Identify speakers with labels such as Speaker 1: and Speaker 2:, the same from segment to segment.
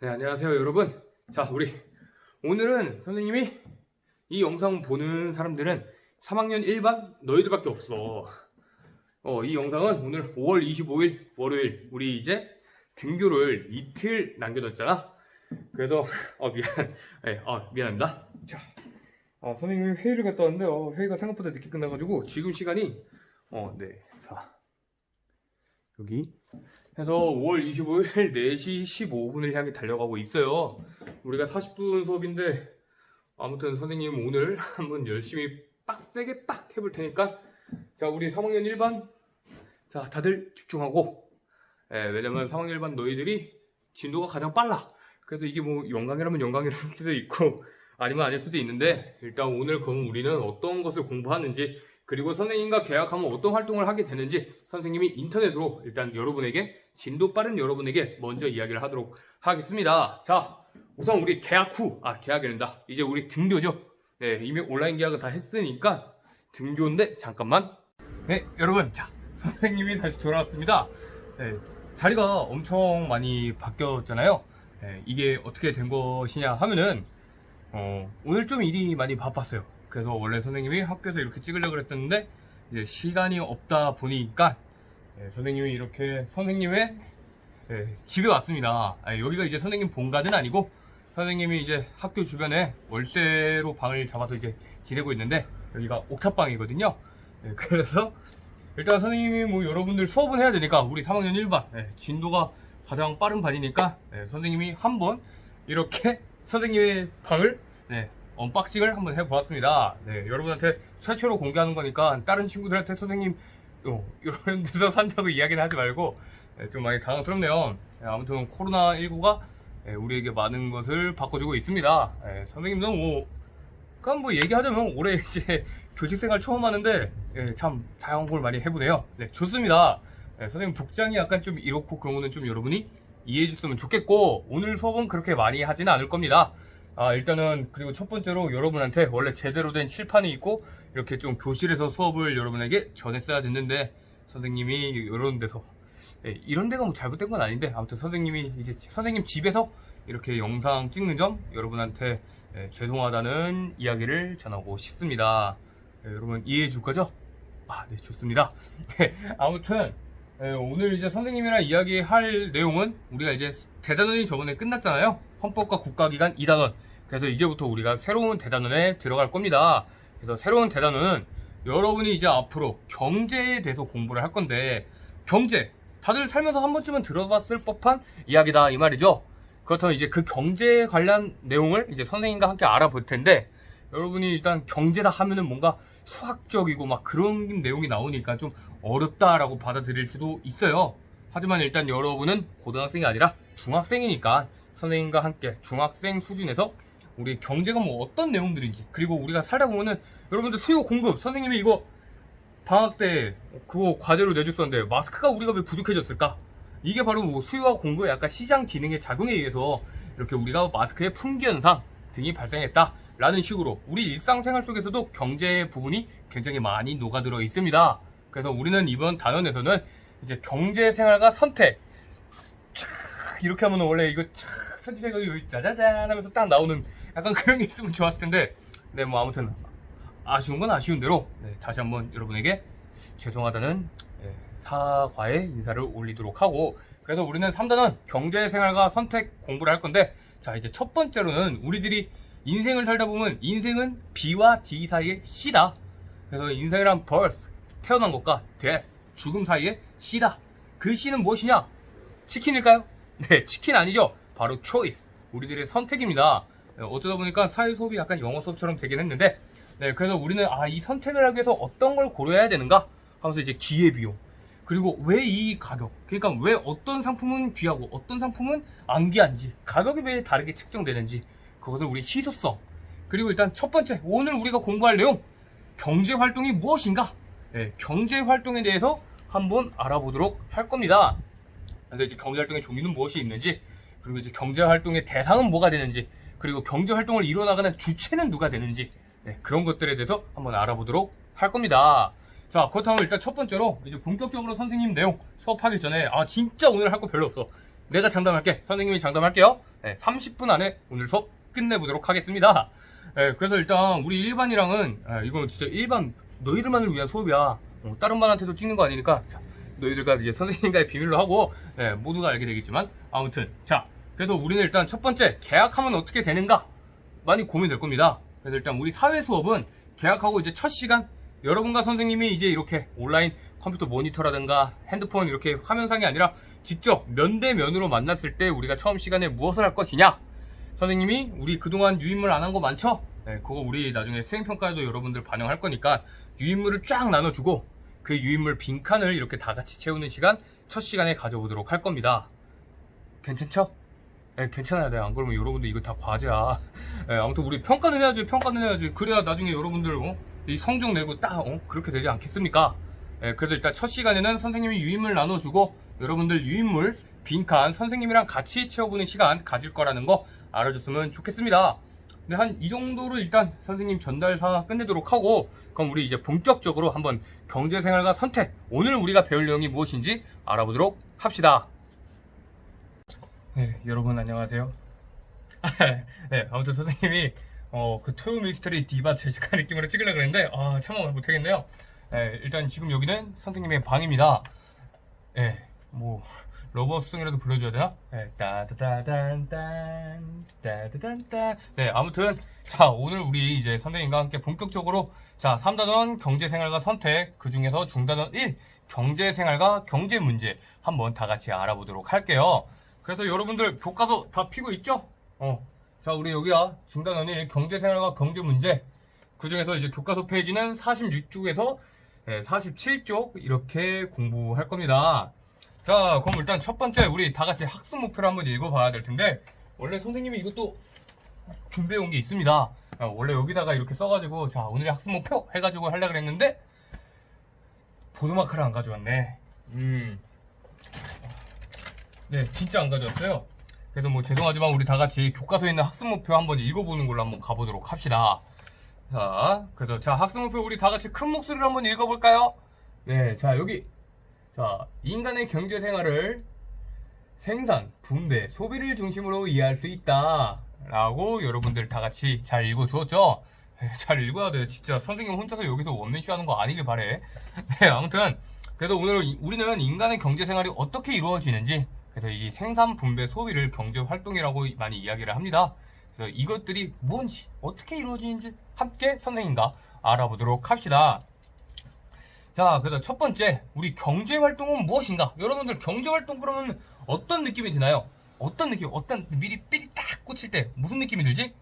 Speaker 1: 네, 안녕하세요, 여러분. 자, 우리 오늘은 선생님이 이 영상 보는 사람들은 3학년 1반 너희들밖에 없어. 어, 이 영상은 오늘 5월 25일 월요일 우리 이제 등교를 이틀 남겨뒀잖아. 그래서 어 미안, 네, 어 미안합니다. 자, 어, 선생님이 회의를 갔다 왔는데 어, 회의가 생각보다 늦게 끝나가지고 지금 시간이 어, 네, 자 여기 해서 5월 25일 4시 15분을 향해 달려가고 있어요. 우리가 40분 수업인데 아무튼 선생님 오늘 한번 열심히 빡세게 빡 해볼 테니까 자 우리 3학년 1반 자 다들 집중하고 예, 왜냐면 3학년 1반 너희들이 진도가 가장 빨라. 그래서 이게 뭐 영광이라면 영광일 수도 있고 아니면 아닐 수도 있는데 일단 오늘 그럼 우리는 어떤 것을 공부하는지 그리고 선생님과 계약하면 어떤 활동을 하게 되는지 선생님이 인터넷으로 일단 여러분에게 진도 빠른 여러분에게 먼저 이야기를 하도록 하겠습니다. 자, 우선 우리 계약 후, 아, 계약이란다. 이제 우리 등교죠. 네, 이미 온라인 계약을 다 했으니까 등교인데, 잠깐만. 네, 여러분. 자, 선생님이 다시 돌아왔습니다. 네, 자리가 엄청 많이 바뀌었잖아요. 네, 이게 어떻게 된 것이냐 하면은, 어, 오늘 좀 일이 많이 바빴어요. 그래서 원래 선생님이 학교에서 이렇게 찍으려고 했었는데, 이제 시간이 없다 보니까, 네, 선생님이 이렇게 선생님의 네, 집에 왔습니다. 아, 여기가 이제 선생님 본가는 아니고 선생님이 이제 학교 주변에 월대로 방을 잡아서 이제 지내고 있는데 여기가 옥탑방이거든요. 네, 그래서 일단 선생님이 뭐 여러분들 수업은 해야 되니까 우리 3학년 1반 네, 진도가 가장 빠른 반이니까 네, 선생님이 한번 이렇게 선생님의 방을 네, 언박싱을 한번 해보았습니다. 네, 여러분한테 최초로 공개하는 거니까 다른 친구들한테 선생님 어, 이런 데서 산다고 이야기는 하지 말고 네, 좀 많이 당황스럽네요. 네, 아무튼 코로나19가 우리에게 많은 것을 바꿔주고 있습니다. 네, 선생님도 뭐, 그냥 뭐 얘기하자면 올해 이제 교직 생활 처음 하는데 예, 참 다양한 걸 많이 해보네요. 네, 좋습니다. 네, 선생님 복장이 약간 좀 이렇고 그런 거는 좀 여러분이 이해해 줬으면 좋겠고 오늘 수업은 그렇게 많이 하지는 않을 겁니다. 아, 일단은 그리고 첫 번째로 여러분한테 원래 제대로 된 칠판이 있고 이렇게 좀 교실에서 수업을 여러분에게 전했어야 됐는데 선생님이 이런 데서 예, 이런 데가 뭐 잘못된 건 아닌데 아무튼 선생님이 이제 선생님 집에서 이렇게 영상 찍는 점 여러분한테 예, 죄송하다는 이야기를 전하고 싶습니다. 예, 여러분 이해해 줄 거죠? 아, 네, 좋습니다. 네, 아무튼 예, 오늘 이제 선생님이랑 이야기할 내용은 우리가 이제 대단원이 저번에 끝났잖아요. 헌법과 국가기관 2단원. 그래서 이제부터 우리가 새로운 대단원에 들어갈 겁니다. 그래서 새로운 대단원은 여러분이 이제 앞으로 경제에 대해서 공부를 할 건데 경제 다들 살면서 한 번쯤은 들어봤을 법한 이야기다 이 말이죠. 그렇다면 이제 그 경제 관련 내용을 이제 선생님과 함께 알아볼 텐데 여러분이 일단 경제다 하면은 뭔가 수학적이고 막 그런 내용이 나오니까 좀 어렵다라고 받아들일 수도 있어요. 하지만 일단 여러분은 고등학생이 아니라 중학생이니까 선생님과 함께 중학생 수준에서 우리 경제가 뭐 어떤 내용들인지 그리고 우리가 살다 보면은 여러분들 수요 공급 선생님이 이거 방학 때 그거 과제로 내줬었는데 마스크가 우리가 왜 부족해졌을까? 이게 바로 뭐 수요와 공급의 약간 시장 기능의 작용에 의해서 이렇게 우리가 마스크의 품귀 현상 등이 발생했다. 라는 식으로 우리 일상생활 속에서도 경제 부분이 굉장히 많이 녹아들어 있습니다. 그래서 우리는 이번 단원에서는 이제 경제생활과 선택 촥 이렇게 하면 원래 이거 촥 선택해가 여기 짜자잔 하면서 딱 나오는 약간 그런 게 있으면 좋았을 텐데 네 뭐 아무튼 아쉬운 건 아쉬운 대로 네, 다시 한번 여러분에게 죄송하다는 네, 사과의 인사를 올리도록 하고 그래서 우리는 3단원 경제생활과 선택 공부를 할 건데 자 이제 첫 번째로는 우리들이 인생을 살다 보면 인생은 B와 D 사이의 C다. 그래서 인생이란 birth 태어난 것과 death 죽음 사이의 C다. 그 C는 무엇이냐? 치킨일까요? 네 치킨 아니죠. 바로 choice. 우리들의 선택입니다. 네, 어쩌다 보니까 사회 수업이 약간 영어 수업처럼 되긴 했는데 네, 그래서 우리는 아, 이 선택을 하기 위해서 어떤 걸 고려해야 되는가? 하면서 이제 기회비용. 그리고 왜 이 가격? 그러니까 왜 어떤 상품은 귀하고 어떤 상품은 안 귀한지, 가격이 왜 다르게 책정되는지, 그것을 우리 희소성. 그리고 일단 첫 번째, 오늘 우리가 공부할 내용, 경제 활동이 무엇인가? 네, 경제 활동에 대해서 한번 알아보도록 할 겁니다. 근데 이제 경제 활동의 종류는 무엇이 있는지, 그리고 이제 경제 활동의 대상은 뭐가 되는지, 그리고 경제 활동을 이뤄나가는 주체는 누가 되는지, 네, 그런 것들에 대해서 한번 알아보도록 할 겁니다. 자, 그렇다면 일단 첫 번째로 이제 본격적으로 선생님 내용 수업하기 전에 아 진짜 오늘 할 거 별로 없어. 내가 장담할게. 선생님이 장담할게요. 네, 30분 안에 오늘 수업 끝내보도록 하겠습니다. 네, 그래서 일단 우리 일반이랑은 아, 이건 진짜 일반 너희들만을 위한 수업이야. 어, 다른 반한테도 찍는 거 아니니까 자, 너희들과 이제 선생님과의 비밀로 하고 네, 모두가 알게 되겠지만 아무튼 자 그래서 우리는 일단 첫 번째 계약하면 어떻게 되는가 많이 고민될 겁니다. 그래서 일단 우리 사회 수업은 계약하고 이제 첫 시간 여러분과 선생님이 이제 이렇게 온라인 컴퓨터 모니터라든가 핸드폰 이렇게 화면상이 아니라 직접 면대면으로 만났을 때 우리가 처음 시간에 무엇을 할 것이냐 선생님이 우리 그동안 유인물 안 한 거 많죠? 네, 그거 우리 나중에 수행평가에도 여러분들 반영할 거니까 유인물을 쫙 나눠주고 그 유인물 빈칸을 이렇게 다 같이 채우는 시간 첫 시간에 가져보도록 할 겁니다. 괜찮죠? 네, 괜찮아야 돼. 안 그러면 여러분들 이거 다 과제야. 네, 아무튼 우리 평가는 해야지, 평가는 해야지. 그래야 나중에 여러분들 어? 이 성적 내고 딱 어? 그렇게 되지 않겠습니까? 네, 그래도 일단 첫 시간에는 선생님이 유인물 나눠주고 여러분들 유인물 빈칸 선생님이랑 같이 채워보는 시간 가질 거라는 거 알아줬으면 좋겠습니다. 네, 한이 정도로 일단 선생님 전달사 끝내도록 하고 그럼 우리 이제 본격적으로 한번 경제생활과 선택 오늘 우리가 배울 내용이 무엇인지 알아보도록 합시다. 네, 여러분 안녕하세요. 네, 아무튼 선생님이 어, 그 토요 미스터리 디바 제시카 느낌으로 찍으려고 했는데 아, 참아 못하겠네요. 네, 일단 지금 여기는 선생님의 방입니다. 네, 뭐 러버송이라도 불러줘야 되나? 네, 따다다단단 따다단단 네, 아무튼 자 오늘 우리 이제 선생님과 함께 본격적으로 자 3단원 경제생활과 선택 그 중에서 중단원 1 경제생활과 경제문제 한번 다 같이 알아보도록 할게요. 그래서 여러분들 교과서 다 피고 있죠? 어. 자, 우리 여기야. 중단원이 경제생활과 경제문제. 그 중에서 이제 교과서 페이지는 46쪽에서 47쪽 이렇게 공부할 겁니다. 자, 그럼 일단 첫 번째 우리 다 같이 학습 목표를 한번 읽어봐야 될 텐데, 원래 선생님이 이것도 준비해 온 게 있습니다. 아, 원래 여기다가 이렇게 써가지고, 자, 오늘의 학습 목표 해가지고 하려고 그랬는데, 보드마크를 안 가져왔네. 음. 네, 진짜 안 가져왔어요. 그래서 뭐 죄송하지만 우리 다 같이 교과서에 있는 학습 목표 한번 읽어보는 걸로 한번 가보도록 합시다. 자, 그래서 자 학습 목표 우리 다 같이 큰 목소리로 한번 읽어볼까요? 네, 자 여기 자 인간의 경제 생활을 생산, 분배, 소비를 중심으로 이해할 수 있다 라고 여러분들 다 같이 잘 읽어주었죠? 네, 잘 읽어야 돼. 진짜 선생님 혼자서 여기서 원맨쇼 하는 거 아니길 바래. 네, 아무튼 그래서 오늘 이- 우리는 인간의 경제 생활이 어떻게 이루어지는지 그래서 이 생산, 분배, 소비를 경제 활동이라고 많이 이야기를 합니다. 그래서 이것들이 뭔지 어떻게 이루어지는지 함께 선생님과 알아보도록 합시다. 자, 그래서 첫 번째 우리 경제 활동은 무엇인가? 여러분들 경제 활동 그러면 어떤 느낌이 드나요? 어떤 느낌? 어떤 미리 삘 딱 꽂힐 때 무슨 느낌이 들지?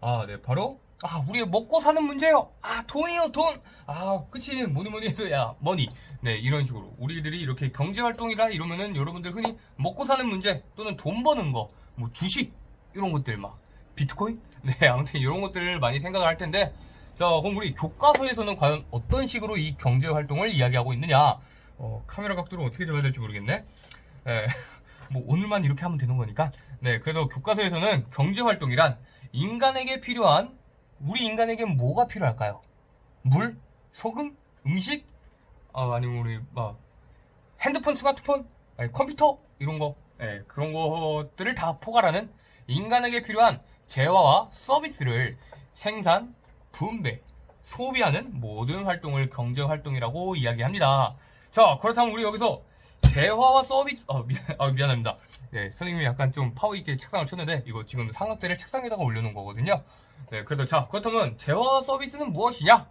Speaker 1: 아, 네, 바로 아, 우리 먹고 사는 문제요. 아, 돈이요, 돈. 아, 그치. 뭐니 뭐니 해도 야, 머니. 네, 이런 식으로 우리들이 이렇게 경제 활동이라 이러면은 여러분들 흔히 먹고 사는 문제 또는 돈 버는 거, 뭐 주식 이런 것들 막 비트코인? 네, 아무튼 이런 것들을 많이 생각을 할 텐데 자, 그럼 우리 교과서에서는 과연 어떤 식으로 이 경제 활동을 이야기하고 있느냐? 어, 카메라 각도를 어떻게 잡아야 될지 모르겠네. 네, 뭐 오늘만 이렇게 하면 되는 거니까. 네, 그래서 교과서에서는 경제 활동이란 인간에게 필요한 우리 인간에게 뭐가 필요할까요? 물, 소금, 음식, 아, 아니면 우리 막 핸드폰, 스마트폰, 아니, 컴퓨터 이런 거, 예, 그런 것들을 다 포괄하는 인간에게 필요한 재화와 서비스를 생산, 분배, 소비하는 모든 활동을 경제 활동이라고 이야기합니다. 자, 그렇다면 우리 여기서 재화와 서비스, 어, 미안, 아, 미안합니다. 네, 선생님이 약간 좀 파워 있게 책상을 쳤는데, 이거 지금 삼각대를 책상에다가 올려놓은 거거든요. 네, 그래서 자, 그렇다면 재화와 서비스는 무엇이냐?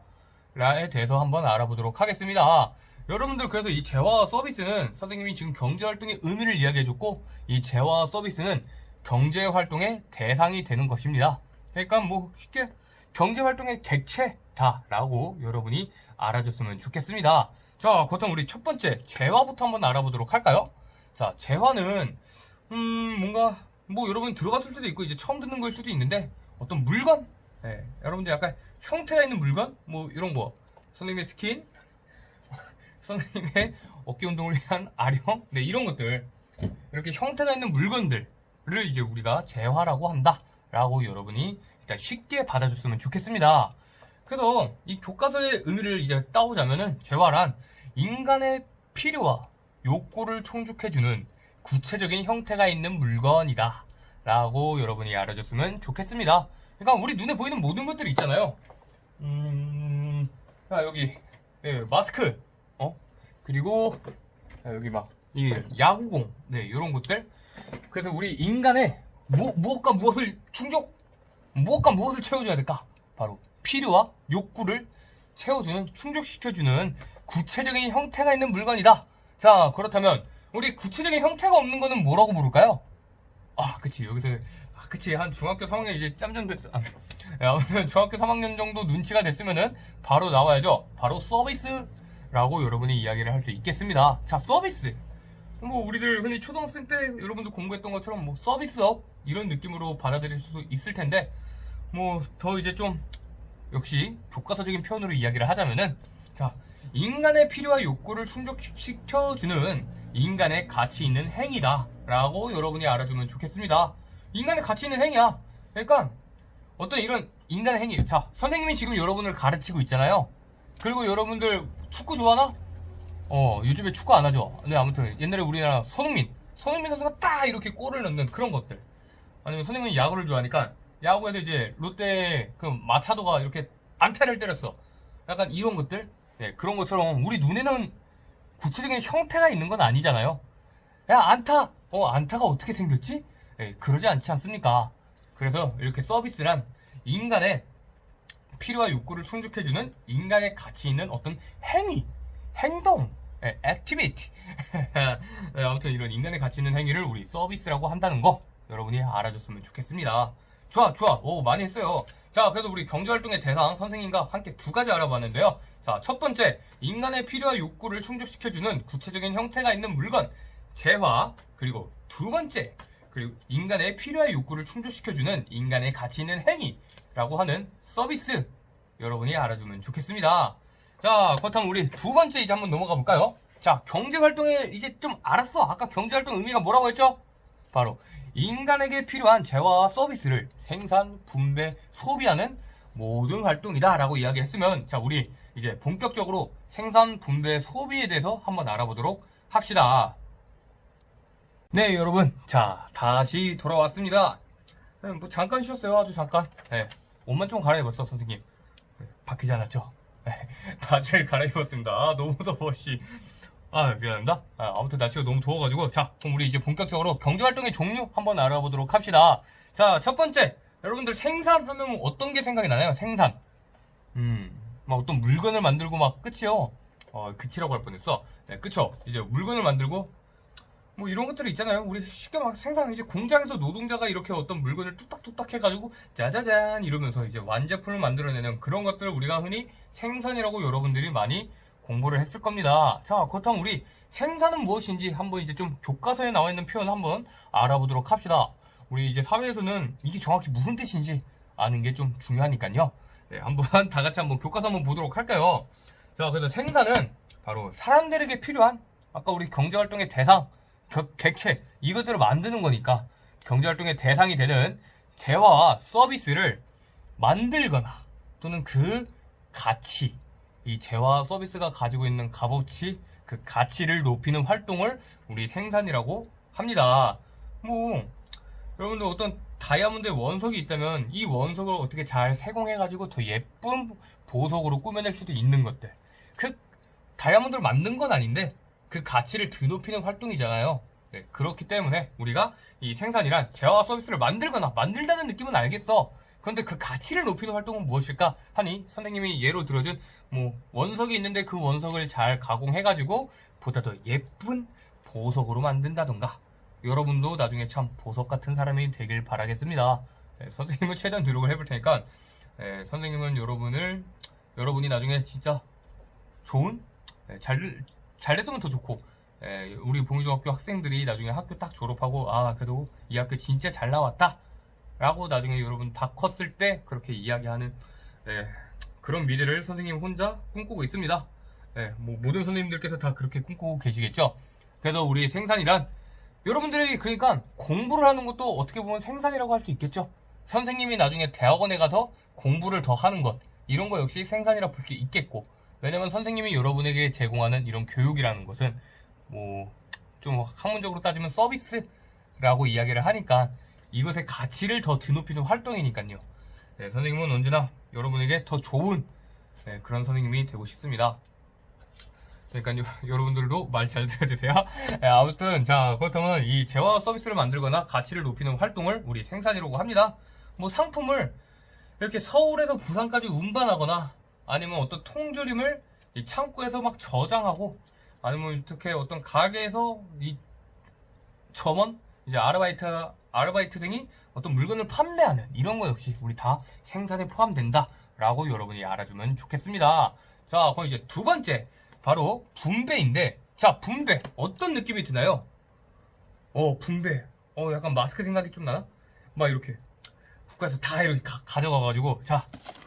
Speaker 1: 라에 대해서 한번 알아보도록 하겠습니다. 여러분들 그래서 이 재화와 서비스는 선생님이 지금 경제활동의 의미를 이야기해줬고, 이 재화와 서비스는 경제활동의 대상이 되는 것입니다. 그러니까 뭐 쉽게 경제활동의 객체다라고 여러분이 알아줬으면 좋겠습니다. 자, 그렇다면 우리 첫 번째 재화부터 한번 알아보도록 할까요? 자, 재화는 음 뭔가 뭐 여러분 들어봤을 수도 있고 이제 처음 듣는 걸 수도 있는데 어떤 물건, 네, 여러분들 약간 형태가 있는 물건, 뭐 이런 거, 선생님의 스킨, 선생님의 어깨 운동을 위한 아령, 네 이런 것들. 이렇게 형태가 있는 물건들을 이제 우리가 재화라고 한다라고 여러분이 일단 쉽게 받아줬으면 좋겠습니다. 그래서 이 교과서의 의미를 이제 따오자면은 재화란 인간의 필요와 욕구를 충족해주는 구체적인 형태가 있는 물건이다. 라고 여러분이 알아줬으면 좋겠습니다. 그러니까 우리 눈에 보이는 모든 것들이 있잖아요. 음, 자, 여기, 예, 마스크, 어? 그리고, 자, 여기 막, 이 야구공, 네, 이런 것들. 그래서 우리 인간의 무, 무엇과 무엇을 충족, 무엇과 무엇을 채워줘야 될까? 바로 필요와 욕구를 채워주는, 충족시켜주는 구체적인 형태가 있는 물건이다. 자, 그렇다면, 우리 구체적인 형태가 없는 거는 뭐라고 부를까요? 아, 그치. 여기서, 아, 그치. 한 중학교 3학년 이제 짬좀 됐어. 아, 예, 중학교 3학년 정도 눈치가 됐으면은 바로 나와야죠. 바로 서비스라고 여러분이 이야기를 할 수 있겠습니다. 자, 서비스. 뭐 우리들 흔히 초등학생 때 여러분도 공부했던 것처럼 뭐 서비스업 이런 느낌으로 받아들일 수도 있을 텐데 뭐 더 이제 좀 역시 교과서적인 표현으로 이야기를 하자면은 자 인간의 필요와 욕구를 충족시켜주는 인간의 가치 있는 행위다 라고 여러분이 알아주면 좋겠습니다. 인간의 가치 있는 행위야. 그러니까 어떤 이런 인간의 행위. 자 선생님이 지금 여러분을 가르치고 있잖아요. 그리고 여러분들 축구 좋아하나? 어, 요즘에 축구 안 하죠. 근데 아무튼 옛날에 우리나라 손흥민, 손흥민 선수가 딱 이렇게 골을 넣는 그런 것들. 아니면 선생님이 야구를 좋아하니까 야구에서 이제 롯데 그 마차도가 이렇게 안타를 때렸어. 약간 이런 것들. 네, 그런 것처럼 우리 눈에는 구체적인 형태가 있는 건 아니잖아요. 야, 안타! 어, 안타가 어떻게 생겼지? 네, 그러지 않지 않습니까? 그래서 이렇게 서비스란 인간의 필요와 욕구를 충족해주는 인간의 가치 있는 어떤 행위, 행동, 예, 액티비티. 예, 아무튼 이런 인간의 가치 있는 행위를 우리 서비스라고 한다는 거 여러분이 알아줬으면 좋겠습니다. 좋아, 좋아. 오, 많이 했어요. 자, 그래도 우리 경제활동의 대상 선생님과 함께 두 가지 알아봤는데요. 자, 첫 번째, 인간의 필요와 욕구를 충족시켜주는 구체적인 형태가 있는 물건, 재화. 그리고 두 번째, 그리고 인간의 필요와 욕구를 충족시켜주는 인간의 가치 있는 행위라고 하는 서비스. 여러분이 알아주면 좋겠습니다. 자, 그렇다면 우리 두 번째 이제 한번 넘어가 볼까요? 자, 경제활동에 이제 좀 알았어. 아까 경제활동 의미가 뭐라고 했죠? 바로 인간에게 필요한 재화와 서비스를 생산, 분배, 소비하는 모든 활동이다 라고 이야기했으면 자, 우리 이제 본격적으로 생산, 분배, 소비에 대해서 한번 알아보도록 합시다. 네, 여러분. 자, 다시 돌아왔습니다. 네, 뭐 잠깐 쉬었어요. 아주 잠깐. 네, 옷만 좀 갈아입었어, 선생님. 네, 바뀌지 않았죠? 네, 바지를 갈아입었습니다. 아, 너무 더워, 씨. 아, 미안합니다. 아, 아무튼 날씨가 너무 더워가지고. 자, 그럼 우리 이제 본격적으로 경제활동의 종류 한번 알아보도록 합시다. 자, 첫 번째. 여러분들 생산하면 어떤 게 생각이 나나요? 생산. 음, 막 어떤 물건을 만들고 막 끝이요. 어, 끝이라고 할 뻔했어. 네, 그쵸. 이제 물건을 만들고 뭐 이런 것들이 있잖아요. 우리 쉽게 막 생산 이제 공장에서 노동자가 이렇게 어떤 물건을 뚝딱뚝딱 해가지고 짜자잔 이러면서 이제 완제품을 만들어내는 그런 것들을 우리가 흔히 생산이라고 여러분들이 많이 공부를 했을 겁니다. 자, 그렇다면 우리 생산은 무엇인지 한번 이제 좀 교과서에 나와 있는 표현 한번 알아보도록 합시다. 우리 이제 사회에서는 이게 정확히 무슨 뜻인지 아는 게 좀 중요하니까요. 네, 한번 다 같이 한번 교과서 한번 보도록 할까요? 자, 그래서 생산은 바로 사람들에게 필요한 아까 우리 경제활동의 대상, 격, 객체 이것들을 만드는 거니까 경제활동의 대상이 되는 재화와 서비스를 만들거나 또는 그 가치 이 재화 서비스가 가지고 있는 값어치 그 가치를 높이는 활동을 우리 생산이라고 합니다. 뭐 여러분들 어떤 다이아몬드의 원석이 있다면 이 원석을 어떻게 잘 세공해가지고 더 예쁜 보석으로 꾸며낼 수도 있는 것들. 그 다이아몬드를 만든 건 아닌데 그 가치를 드높이는 활동이잖아요. 네, 그렇기 때문에 우리가 이 생산이란 재화와 서비스를 만들거나 만들다는 느낌은 알겠어. 그런데 그 가치를 높이는 활동은 무엇일까 하니 선생님이 예로 들어준 뭐 원석이 있는데 그 원석을 잘 가공해가지고 보다 더 예쁜 보석으로 만든다던가 여러분도 나중에 참 보석 같은 사람이 되길 바라겠습니다. 네, 선생님은 최대한 노력을 해볼 테니까 네, 선생님은 여러분을 여러분이 나중에 진짜 좋은 네, 잘, 잘 됐으면 더 좋고. 예, 우리 봉유중학교 학생들이 나중에 학교 딱 졸업하고 아 그래도 이 학교 진짜 잘 나왔다. 라고 나중에 여러분 다 컸을 때 그렇게 이야기하는 예, 그런 미래를 선생님 혼자 꿈꾸고 있습니다. 예, 뭐 모든 선생님들께서 다 그렇게 꿈꾸고 계시겠죠? 그래서 우리 생산이란 여러분들이 그러니까 공부를 하는 것도 어떻게 보면 생산이라고 할 수 있겠죠? 선생님이 나중에 대학원에 가서 공부를 더 하는 것 이런 거 역시 생산이라 볼 수 있겠고 왜냐면 선생님이 여러분에게 제공하는 이런 교육이라는 것은 뭐 좀 학문적으로 따지면 서비스라고 이야기를 하니까 이것의 가치를 더 드높이는 활동이니까요. 네, 선생님은 언제나 여러분에게 더 좋은 네, 그런 선생님이 되고 싶습니다. 그러니까 요- 여러분들도 말 잘 들어주세요. 네, 아무튼 자 그렇다면 이 재화 서비스를 만들거나 가치를 높이는 활동을 우리 생산이라고 합니다. 뭐 상품을 이렇게 서울에서 부산까지 운반하거나 아니면 어떤 통조림을 이 창고에서 막 저장하고 아니면 어떻게 어떤 가게에서 이 점원 이제 아르바이트 아르바이트생이 어떤 물건을 판매하는 이런 거 역시 우리 다 생산에 포함된다라고 여러분이 알아주면 좋겠습니다. 자, 그럼 이제 두 번째 바로 분배인데 자 분배 어떤 느낌이 드나요? 어 분배 어 약간 마스크 생각이 좀 나나? 막 이렇게 국가에서 다 이렇게 가, 져가가지고 자,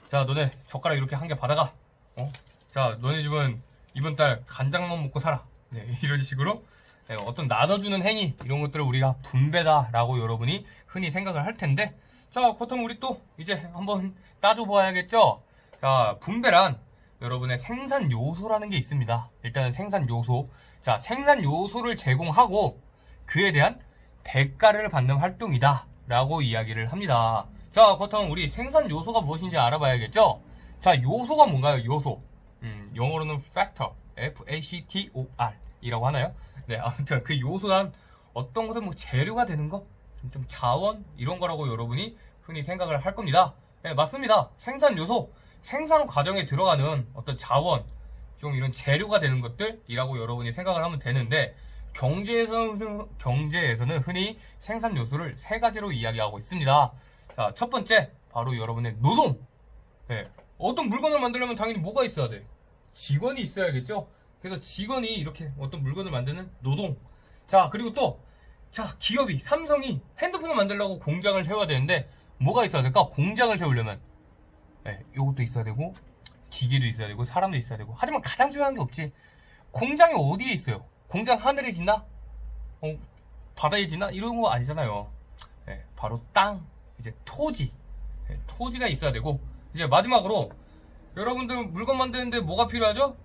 Speaker 1: 자 너네 젓가락 이렇게 한 개 받아가. 어? 자 너네 집은 이번 달 간장만 먹고 살아. 네, 이런 식으로 네, 어떤 나눠주는 행위 이런 것들을 우리가 분배다라고 여러분이 흔히 생각을 할 텐데 자 그렇다면 우리 또 이제 한번 따져 봐야겠죠? 자 분배란 여러분의 생산 요소라는 게 있습니다. 일단은 생산 요소. 자 생산 요소를 제공하고 그에 대한 대가를 받는 활동이다 라고 이야기를 합니다 자 그렇다면 우리 생산 요소가 무엇인지 알아봐야겠죠 자 요소가 뭔가요 요소 음, 영어로는 factor F-A-C-T-O-R 이라고 하나요? 네, 아무튼 그 요소란 어떤 것은 뭐 재료가 되는 거, 좀- 좀 자원 이런 거라고 여러분이 흔히 생각을 할 겁니다. 네, 맞습니다. 생산 요소, 생산 과정에 들어가는 어떤 자원, 좀 이런 재료가 되는 것들이라고 여러분이 생각을 하면 되는데 경제에서는 경제에서는 흔히 생산 요소를 세 가지로 이야기하고 있습니다. 자, 첫 번째 바로 여러분의 노동. 네, 어떤 물건을 만들려면 당연히 뭐가 있어야 돼? 직원이 있어야겠죠? 그래서 직원이 이렇게 어떤 물건을 만드는 노동. 자, 그리고 또, 자, 기업이, 삼성이 핸드폰을 만들려고 공장을 세워야 되는데, 뭐가 있어야 될까? 공장을 세우려면, 예, 요것도 있어야 되고, 기계도 있어야 되고, 사람도 있어야 되고. 하지만 가장 중요한 게 없지. 공장이 어디에 있어요? 공장 하늘에 짓나? 어, 바다에 짓나? 이런 거 아니잖아요. 예, 바로 땅, 이제 토지. 예, 토지가 있어야 되고, 이제 마지막으로, 여러분들 물건 만드는데 뭐가 필요하죠?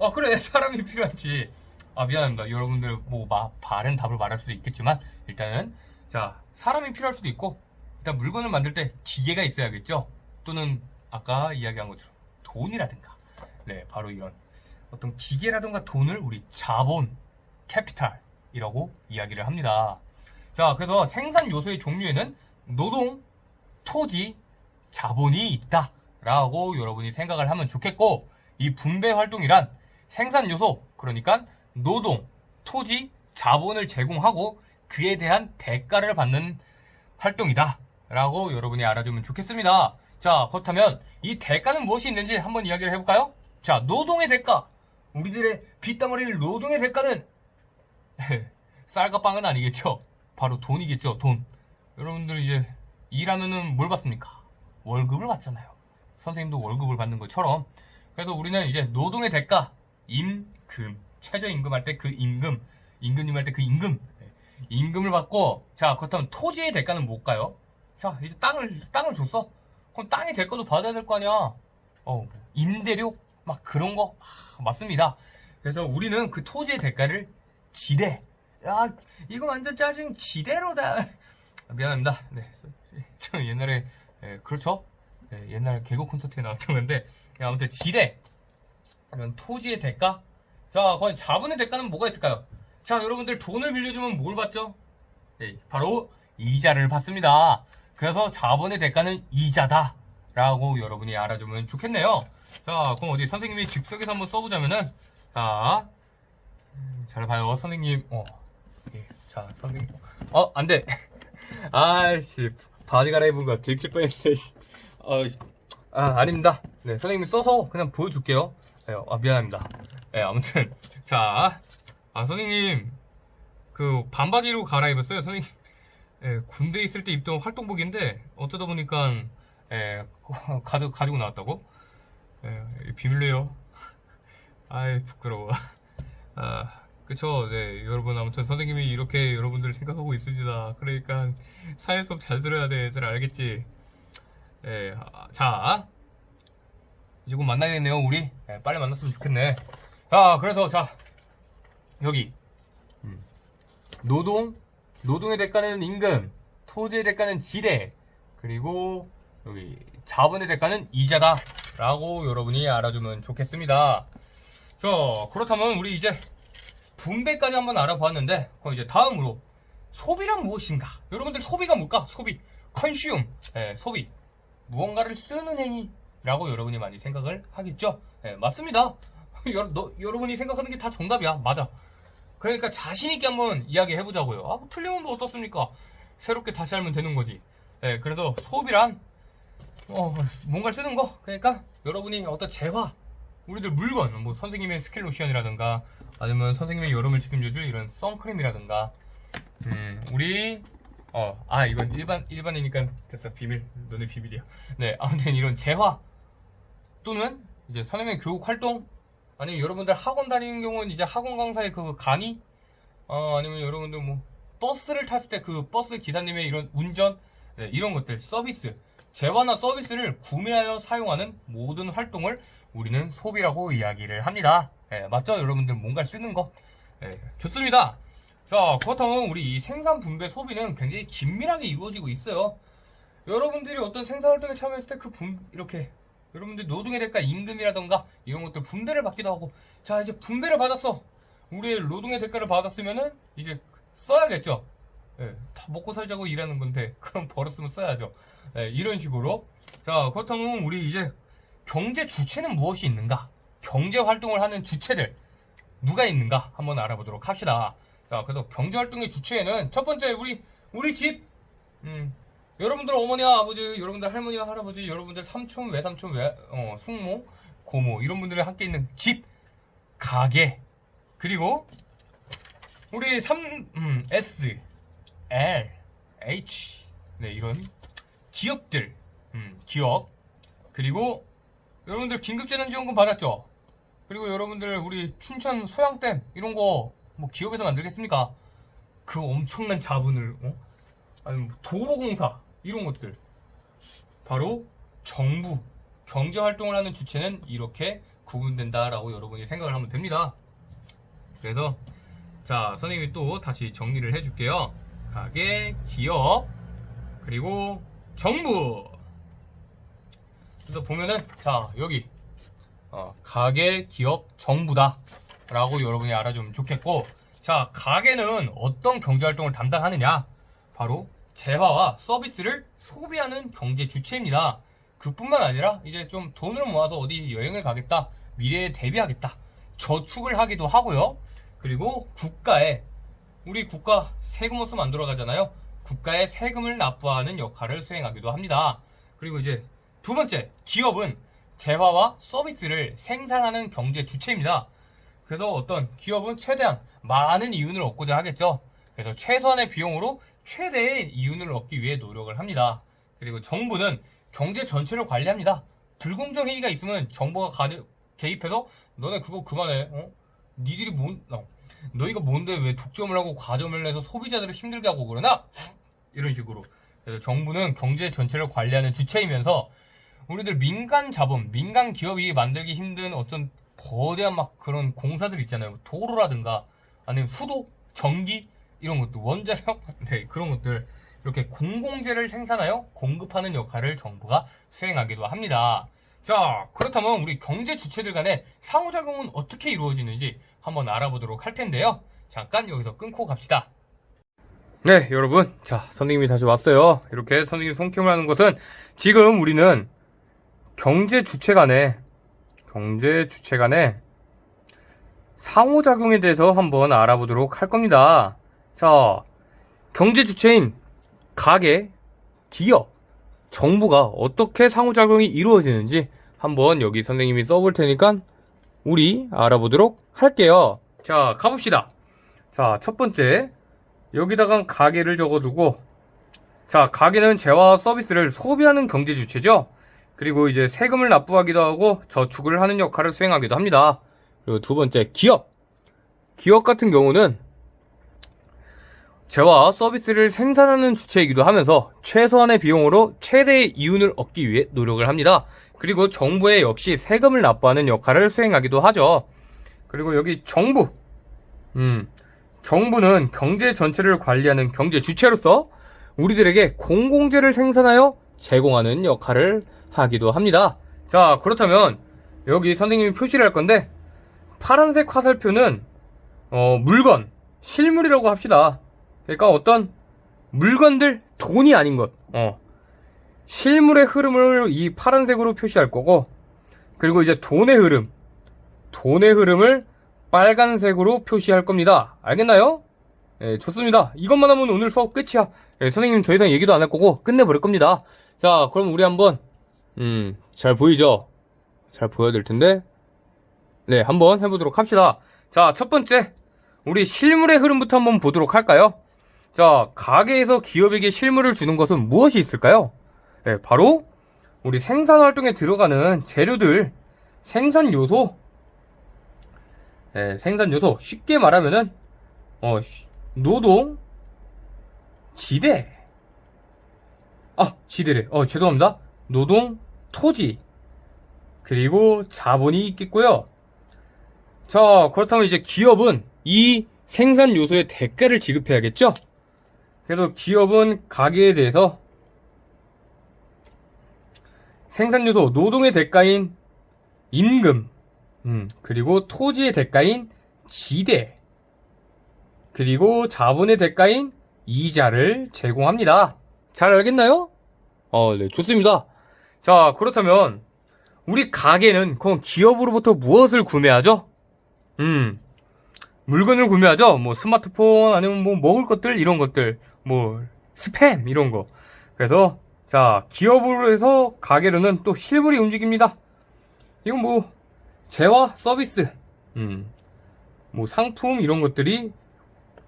Speaker 1: 아 그래 사람이 필요하지. 아 미안합니다. 여러분들 뭐 마, 바른 답을 말할 수도 있겠지만 일단은 자 사람이 필요할 수도 있고 일단 물건을 만들 때 기계가 있어야겠죠? 또는 아까 이야기한 것처럼 돈이라든가. 네 바로 이런 어떤 기계라든가 돈을 우리 자본 캐피탈이라고 이야기를 합니다. 자 그래서 생산 요소의 종류에는 노동 토지 자본이 있다 라고 여러분이 생각을 하면 좋겠고 이 분배 활동이란 생산 요소 그러니까 노동, 토지, 자본을 제공하고 그에 대한 대가를 받는 활동이다 라고 여러분이 알아주면 좋겠습니다. 자 그렇다면 이 대가는 무엇이 있는지 한번 이야기를 해볼까요? 자 노동의 대가. 우리들의 빗덩어리를 노동의 대가는 쌀과 빵은 아니겠죠? 바로 돈이겠죠 돈 여러분들 이제 일하면은 뭘 받습니까? 월급을 받잖아요. 선생님도 월급을 받는 것처럼. 그래서 우리는 이제 노동의 대가 임금 최저임금 할 때 그 임금 임금님 할 때 그 임금. 네, 임금을 받고 자 그렇다면 토지의 대가는 뭘까요? 자 이제 땅을 땅을 줬어? 그럼 땅의 대가도 받아야 될 거 아니야. 어 임대료? 막 그런 거? 아, 맞습니다. 그래서 우리는 그 토지의 대가를 지대. 야 이거 완전 짜증. 지대로다. 아, 미안합니다. 네저 옛날에 예, 그렇죠? 예, 옛날 개그 콘서트에 나왔던 건데 예, 아무튼 지대 이런 토지의 대가? 자 거기 자본의 대가는 뭐가 있을까요? 자 여러분들 돈을 빌려주면 뭘 받죠? 예, 바로 이자를 받습니다. 그래서 자본의 대가는 이자다 라고 여러분이 알아주면 좋겠네요. 자 그럼 어디 선생님이 즉석에서 한번 써보자면은 자, 음, 잘 봐요 선생님. 어, 예, 자 선생님. 어 안돼 아씨 바지 갈아입은 거 들킬 뻔했네 씨. 어, 아 아닙니다. 네 선생님이 써서 그냥 보여줄게요. 네, 아 미안합니다. 네 아무튼 자 아 선생님. 그 반바지로 갈아입었어요 선생님. 예, 군대 있을 때 입던 활동복인데 어쩌다 보니까 예, 가져, 가지고 나왔다고? 예, 비밀로요. 아이 부끄러워. 아 그쵸? 네 여러분 아무튼 선생님이 이렇게 여러분들을 생각하고 있습니다. 그러니까 사회 수업 잘 들어야 돼잘 알겠지? 예, 아, 자. 이제 곧 만나야겠네요 우리. 예, 빨리 만났으면 좋겠네. 자 그래서 자 여기. 음, 노동, 노동의 대가는 임금, 토지의 대가는 지대, 그리고 여기 자본의 대가는 이자다 라고 여러분이 알아주면 좋겠습니다. 자, 그렇다면 우리 이제 분배까지 한번 알아보았는데, 그럼 이제 다음으로 소비란 무엇인가? 여러분들 소비가 뭘까? 소비, 컨슘, 예, 소비, 무언가를 쓰는 행위라고 여러분이 많이 생각을 하겠죠? 예, 맞습니다. 여러, 너, 여러분이 생각하는 게 다 정답이야. 맞아. 그러니까 자신 있게 한번 이야기 해보자고요. 아, 뭐 틀리면 뭐 어떻습니까? 새롭게 다시 알면 되는 거지. 예, 그래서 소비란, 어, 뭔가를 쓰는 거. 그러니까 여러분이 어떤 재화, 우리들 물건, 뭐 선생님의 스킬 로션이라든가, 아니면 선생님의 여름을 책임져줄 이런 선크림이라든가, 음, 우리, 어, 아, 이건 일반, 일반이니까 됐어. 비밀. 너네 비밀이야. 네, 아무튼 이런 재화, 또는 이제 선생님의 교육 활동, 아니면 여러분들 학원 다니는 경우는 이제 학원 강사의 그 강의, 어, 아니면 여러분들 뭐, 버스를 탔을 때 그 버스 기사님의 이런 운전, 네, 이런 것들, 서비스, 재화나 서비스를 구매하여 사용하는 모든 활동을 우리는 소비라고 이야기를 합니다. 예, 맞죠? 여러분들 뭔가를 쓰는 거. 예, 좋습니다. 자, 그렇다면 우리 이 생산 분배 소비는 굉장히 긴밀하게 이루어지고 있어요. 여러분들이 어떤 생산 활동에 참여했을 때 그 분, 이렇게, 여러분들 노동의 대가 임금이라던가 이런 것들 분배를 받기도 하고, 자, 이제 분배를 받았어. 우리의 노동의 대가를 받았으면은 이제 써야겠죠. 예, 다 먹고 살자고 일하는 건데, 그럼 벌었으면 써야죠. 예, 이런 식으로. 자, 그렇다면 우리 이제 경제 주체는 무엇이 있는가? 경제 활동을 하는 주체들, 누가 있는가? 한번 알아보도록 합시다. 자, 그래서 경제 활동의 주체에는 첫 번째, 우리, 우리 집, 음, 여러분들 어머니와 아버지, 여러분들 할머니와 할아버지, 여러분들 삼촌, 외삼촌, 외, 어, 숙모, 고모, 이런 분들이 함께 있는 집, 가게, 그리고 우리 3, 음, S, L, H, 네, 이런 기업들, 음, 기업, 그리고 여러분들 긴급재난지원금 받았죠? 그리고 여러분들 우리 춘천 소양댐 이런 거 뭐 기업에서 만들겠습니까? 그 엄청난 자본을 어? 아니면 뭐 도로공사 이런 것들 바로 정부 경제 활동을 하는 주체는 이렇게 구분된다라고 여러분이 생각을 하면 됩니다. 그래서 자 선생님이 또 다시 정리를 해줄게요. 가게, 기업, 그리고 정부. 그래서 보면은 자 여기 어, 가게, 기업, 정부다라고 여러분이 알아주면 좋겠고 자 가게는 어떤 경제 활동을 담당하느냐? 바로 재화와 서비스를 소비하는 경제 주체입니다. 그뿐만 아니라 이제 좀 돈을 모아서 어디 여행을 가겠다, 미래에 대비하겠다, 저축을 하기도 하고요. 그리고 국가에 우리 국가 세금 없으면 안 돌아가잖아요. 국가에 세금을 납부하는 역할을 수행하기도 합니다. 그리고 이제 두 번째, 기업은 재화와 서비스를 생산하는 경제 주체입니다. 그래서 어떤 기업은 최대한 많은 이윤을 얻고자 하겠죠. 그래서 최소한의 비용으로 최대의 이윤을 얻기 위해 노력을 합니다. 그리고 정부는 경제 전체를 관리합니다. 불공정 행위가 있으면 정부가 가- 개입해서 너네 그거 그만해. 어? 니들이 뭔 어. 너희가 뭔데 왜 독점을 하고 과점을 내서 소비자들을 힘들게 하고 그러나? 이런 식으로. 그래서 정부는 경제 전체를 관리하는 주체이면서 우리들 민간 자본, 민간 기업이 만들기 힘든 어떤 거대한 막 그런 공사들 있잖아요. 도로라든가 아니면 수도, 전기 이런 것도 원자력 네 그런 것들 이렇게 공공재를 생산하여 공급하는 역할을 정부가 수행하기도 합니다. 자 그렇다면 우리 경제 주체들 간의 상호작용은 어떻게 이루어지는지 한번 알아보도록 할 텐데요. 잠깐 여기서 끊고 갑시다. 네, 여러분. 자, 선생님이 다시 왔어요. 이렇게 선생님 손캠을 하는 것은 지금 우리는 경제 주체 간의 경제 주체 간의 상호작용에 대해서 한번 알아보도록 할 겁니다. 자, 경제 주체인 가게, 기업, 정부가 어떻게 상호작용이 이루어지는지 한번 여기 선생님이 써볼 테니까 우리 알아보도록 할게요. 자, 가봅시다. 자, 첫 번째. 여기다가 가게를 적어두고, 자, 가게는 재화 서비스를 소비하는 경제 주체죠? 그리고 이제 세금을 납부하기도 하고 저축을 하는 역할을 수행하기도 합니다. 그리고 두 번째, 기업. 기업 같은 경우는 재화 서비스를 생산하는 주체이기도 하면서 최소한의 비용으로 최대의 이윤을 얻기 위해 노력을 합니다. 그리고 정부에 역시 세금을 납부하는 역할을 수행하기도 하죠. 그리고 여기 정부. 음, 정부는 경제 전체를 관리하는 경제 주체로서 우리들에게 공공재를 생산하여 제공하는 역할을 하기도 합니다. 자, 그렇다면 여기 선생님이 표시를 할 건데 파란색 화살표는 어, 물건, 실물이라고 합시다. 그러니까 어떤 물건들, 돈이 아닌 것. 어. 실물의 흐름을 이 파란색으로 표시할 거고 그리고 이제 돈의 흐름, 돈의 흐름을 빨간색으로 표시할 겁니다. 알겠나요? 예, 좋습니다. 이것만 하면 오늘 수업 끝이야. 예, 선생님 더 이상 얘기도 안 할 거고 끝내버릴 겁니다. 자, 그럼 우리 한번 음, 잘 보이죠? 잘 보여야 될 텐데. 네, 한번 해보도록 합시다. 자, 첫 번째. 우리 실물의 흐름부터 한번 보도록 할까요? 자, 가게에서 기업에게 실물을 주는 것은 무엇이 있을까요? 네, 바로 우리 생산 활동에 들어가는 재료들, 생산 요소, 네, 생산 요소. 쉽게 말하면은 어, 쉬- 노동, 지대. 아, 지대래. 어, 죄송합니다. 노동, 토지, 그리고 자본이 있겠고요. 자, 그렇다면 이제 기업은 이 생산 요소의 대가를 지급해야겠죠? 그래서 기업은 가게에 대해서 생산 요소, 노동의 대가인 임금, 음, 그리고 토지의 대가인 지대, 그리고 자본의 대가인 이자를 제공합니다. 잘 알겠나요? 어, 네, 좋습니다. 자, 그렇다면 우리 가게는 그럼 기업으로부터 무엇을 구매하죠? 음, 물건을 구매하죠. 뭐 스마트폰 아니면 뭐 먹을 것들 이런 것들, 뭐 스팸 이런 거. 그래서 자 기업으로 해서 가게로는 또 실물이 움직입니다. 이건 뭐 재화 서비스, 음, 뭐 상품 이런 것들이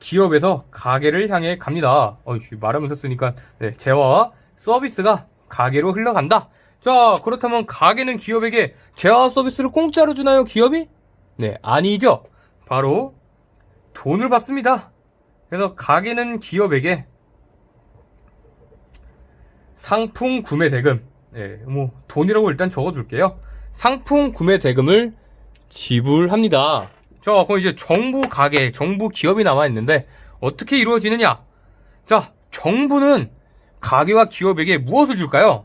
Speaker 1: 기업에서 가게를 향해 갑니다. 어이씨 말하면서 쓰니까 네, 재화와 서비스가 가게로 흘러간다. 자 그렇다면 가게는 기업에게 재화 서비스를 공짜로 주나요? 기업이? 네 아니죠. 바로 돈을 받습니다. 그래서 가게는 기업에게 상품 구매 대금, 예, 뭐 돈이라고 일단 적어둘게요. 상품 구매 대금을 지불합니다. 자, 그럼 이제 정부 가게, 정부 기업이 남아 있는데 어떻게 이루어지느냐? 자, 정부는 가게와 기업에게 무엇을 줄까요?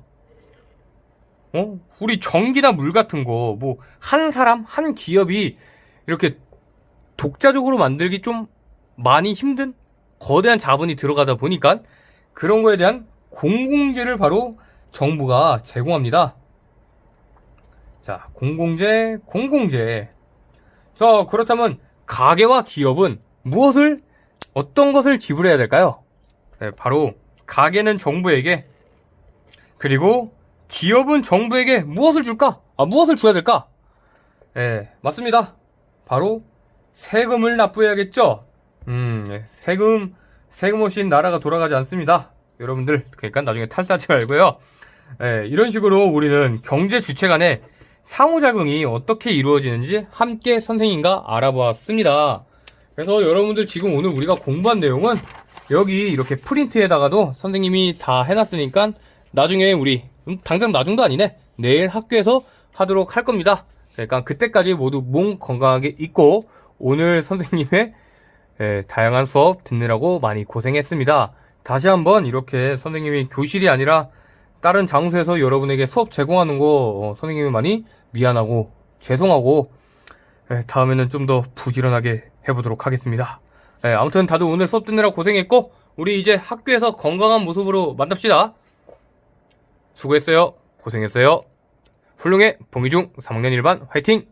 Speaker 1: 어? 우리 전기나 물 같은 거, 뭐, 한 사람, 한 기업이 이렇게 독자적으로 만들기 좀 많이 힘든 거대한 자본이 들어가다 보니까 그런 거에 대한 공공재를 바로 정부가 제공합니다. 자, 공공재, 공공재. 자, 그렇다면 가게와 기업은 무엇을, 어떤 것을 지불해야 될까요? 네, 바로 가게는 정부에게, 그리고 기업은 정부에게 무엇을 줄까? 아, 무엇을 줘야 될까? 예, 맞습니다. 바로 세금을 납부해야겠죠? 음, 예, 세금, 세금 없이 나라가 돌아가지 않습니다. 여러분들, 그러니까 나중에 탈사하지 말고요. 예, 이런 식으로 우리는 경제 주체 간의 상호작용이 어떻게 이루어지는지 함께 선생님과 알아보았습니다. 그래서 여러분들 지금 오늘 우리가 공부한 내용은 여기 이렇게 프린트에다가도 선생님이 다 해놨으니까 나중에 우리, 음, 당장 나중도 아니네. 내일 학교에서 하도록 할 겁니다. 그러니까 그때까지 모두 몸 건강하게 있고 오늘 선생님의 예, 다양한 수업 듣느라고 많이 고생했습니다. 다시 한번 이렇게 선생님이 교실이 아니라 다른 장소에서 여러분에게 수업 제공하는 거 어, 선생님이 많이 미안하고 죄송하고 예, 다음에는 좀 더 부지런하게 해보도록 하겠습니다. 예, 아무튼 다들 오늘 수업 듣느라 고생했고 우리 이제 학교에서 건강한 모습으로 만납시다. 수고했어요. 고생했어요. 훌륭해 봉이중 3학년 1반 화이팅!